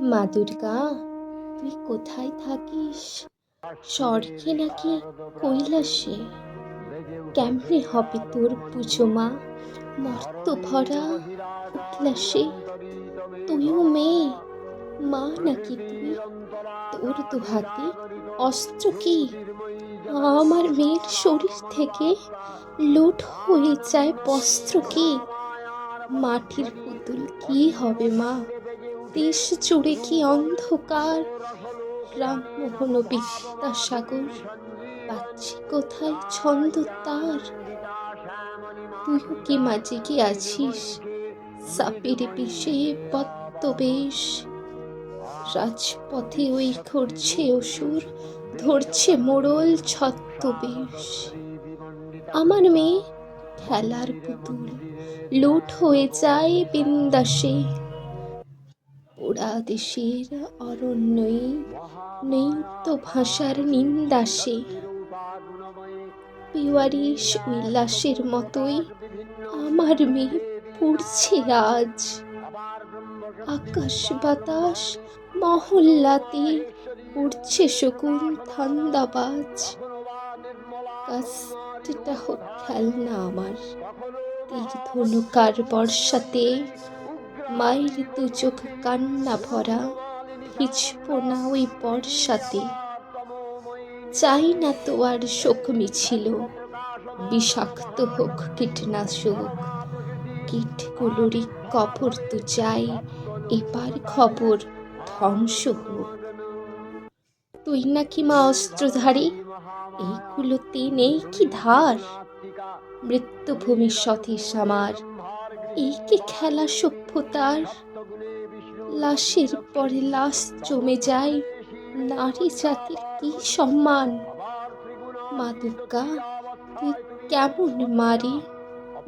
মা দুর্গা, তুই কোথায় থাকিস? স্বর্গে নাকি কৈলাসে? কেমনে হবে তোর পুজো মা? মর্ত ভরা উল্লাসে। তুইও মেয়ে। মা নাকি তুই? তোর দু হাতে অস্ত্র কি? আমার মেয়ের শরীর থেকে লুট হয়ে যায় বস্ত্র কি? মাটির পুতুল কি হবে মা? দেশ জুড়ে কি অন্ধকার? রামমোহন বিদ্যাসাগর। পাচ্ছি কোথায় ছন্দ তার? তুইও কি মাঝে কি আছিস? সাপের বিষে পদ্মবেশ রাজপথে ওই ঘুরছে অসুর, ধরছে মোড়ল ছদ্মবেশ। আমার মেয়ে, খেলার পুতুল, লুট হয়ে যায় বিন্দাসে। পোড়া দেশের অরণ্যই নেই তো ভাষার নিন্দাসে। পিওয়ারিশ উল্লাসের মতোই আমার মেয়ে পড়ছে আজ। আকাশ বাতাস মহল্লাতে উঠছে শকুন ধান্দাবাজ কাজটা হোক খেলনা আমার। তীর বর্ষাতে মায়ের দু চোখ কান্না ভরা ভিজব না ওই বর্ষাতে। চাই না তো আর শোক মিছিল, বিষাক্ত হোক কীটনাশক। কীটগুলোরই কবর তো চাই, এবার খবর ধ্বংস হোক। তুই নাকি মা অস্ত্রধারী? এইগুলোতে নেই কি ধার? মৃত্যুভূমি সতীশ আমার। এই কি খেলা সভ্যতার লাশের পরে লাশ জমে যায়। নারী জাতির কি সম্মান? মা দুর্গা তুই কেমন মারি?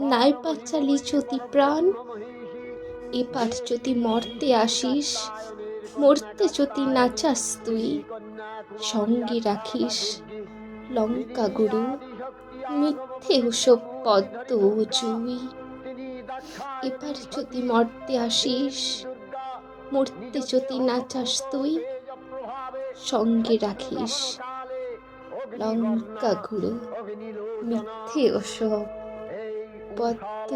নাই বাঁচালি যদি প্রাণ, এবার যদি মরতে আসিস, মরতে যদি নাচাস তুই, সঙ্গে রাখিস লঙ্কা গুরু মিথ্যে ওসব পদ্ম জুই। এবার যদি মরতে আসিস, মরতে যদি না চাস তুই, সঙ্গে রাখিস লঙ্কা ঘুরে মিথ্যে অসব পদ্ম